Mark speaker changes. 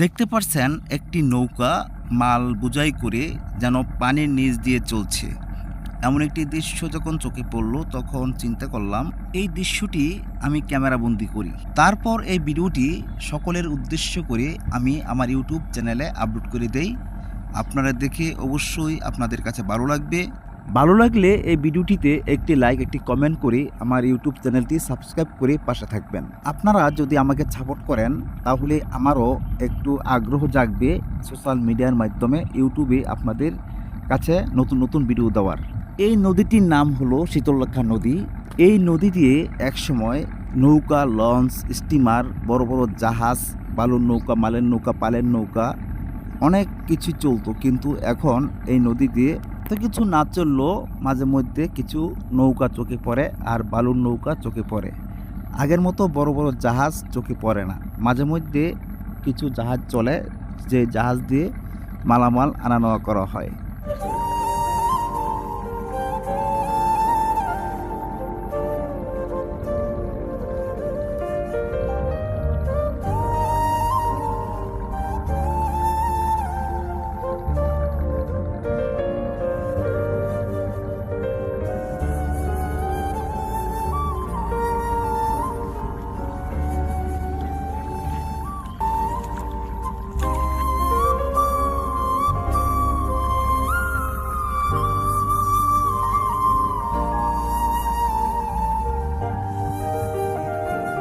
Speaker 1: দেখতে পাচ্ছেন একটি নৌকা মাল বোঝাই করে যেন পানির নিচ দিয়ে চলছে। এমন একটি দৃশ্য যখন চোখে পড়ল, তখন চিন্তা করলাম, এই দৃশ্যটি আমি ক্যামেরাবন্দি করি। তারপর এই ভিডিওটি সকলের উদ্দেশ্য করে আমি আমার ইউটিউব চ্যানেলে আপলোড করে দেই। আপনারা দেখে অবশ্যই আপনাদের কাছে ভালো লাগবে। ভালো লাগলে এই ভিডিওটিতে একটি লাইক একটি কমেন্ট করে আমার ইউটিউব চ্যানেলটি সাবস্ক্রাইব করে পাশে থাকবেন। আপনারা যদি আমাকে সাপোর্ট করেন, তাহলে আমারও একটু আগ্রহ জাগবে সোশ্যাল মিডিয়ার মাধ্যমে ইউটিউবে আপনাদের কাছে নতুন নতুন ভিডিও দেওয়ার। এই নদীটির নাম হলো শীতলক্ষা নদী। এই নদী দিয়ে একসময় নৌকা লঞ্চ স্টিমার বড় বড় জাহাজ বালুর নৌকা, মালের নৌকা, পালের নৌকা, অনেক কিছু চলতো। কিন্তু এখন এই নদী দিয়ে তো কিছু না চললেও মাঝে মধ্যে কিছু নৌকা চোখে পড়ে আর বালুর নৌকা চোখে পড়ে। আগের মতো বড় বড় জাহাজ চোখে পড়ে না। মাঝে মধ্যে কিছু জাহাজ চলে, যে জাহাজ দিয়ে মালামাল আনা নেওয়া করা হয়।